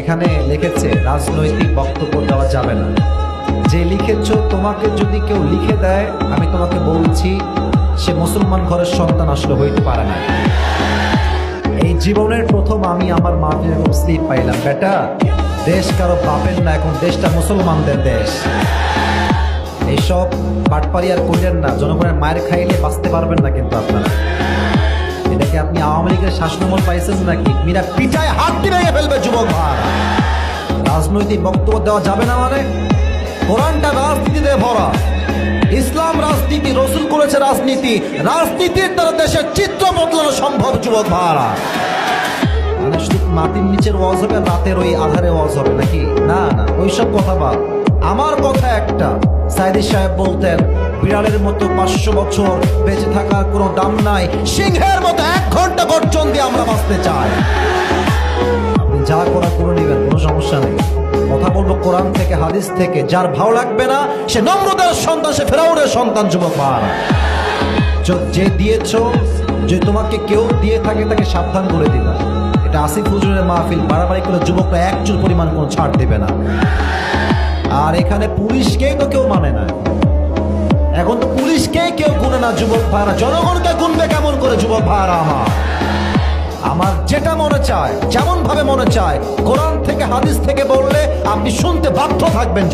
এখানে লিখেছে, রাজনৈতিক বক্তব্য দেওয়া যাবে না। যে লিখেছ, তোমাকে যদি কেউ লিখে দেয়, আমি তোমাকে বলছি, সে মুসলমান ঘরের সন্তান আসলে হইতে পারে না। এই জীবনের প্রথম আমি আমার মাকে এরকম স্লিপ পাইলাম। বেটা, দেশ কারও বাপের না, এখন দেশটা মুসলমানদের দেশ। এইসব পাটপারি আর করলেন না, জনগণের মায়ের খাইলে বাঁচতে পারবেন না কিন্তু আপনারা। আপনি আওয়ামী লীগের শাসনামল পাইছেন নাকি? মিরা পিঠায় হাত দিয়ে ফেলবে যুবক ভাড়া রাজনৈতিক বক্তব্য দেওয়া যাবে না মানে? কোরআনটা রাজনীতিতে ভরা। ইসলাম রাজনীতি, রসুল করেছে রাজনীতি। রাজনীতির দ্বারা দেশের চিত্র বদলানো সম্ভব যুবক ভাড়া মাটির নিচের ওয়াজ হবে, রাতের ওই আধারে ওয়াজ হবে নাকি? না না, ওইসব কথা বাদ। আমার কথা একটা। সাইদি সাহেব বলতেন, বিড়ালের মতো পাঁচশো বছর বেঁচে থাকার কোনো দাম নাই, সিংহের মতো এক ঘণ্টা গর্জন দিয়ে আমরা বাঁচতে চাই। আপনি যা করা করে নেবেন, কোনো সমস্যা নেই। কথা বলব কোরআন থেকে, হাদিস থেকে, যার ভালো লাগবে না, সে নম্রদের সন্তান, সে ফেরাউনের সন্তান, যুবক ভাড়া য- দিয়েছ, যে তোমাকে কেউ দিয়ে থাকে, তাকে সাবধান করে দিবা। এটা আসিফ হুজুরের মাহফিল বাড়াবাড়ি করে যুবকরা এক চুল পরিমাণ কোনো ছাড় দেবে না। আর এখানে পুলিশকেই তো কেউ মানে না। এখন তো পুলিশকেই কেউ গুনে না, যুবক ভাড়া জনগণকে গুনবে কেমন করে, যুবক ভাড়া আমার? আমার যেটা মনে চায় যেমন ভাবে মনে চায়, কোরআন থেকে, হাদিস থেকে বললে আপনি শুনতে বাধ্য থাকবেন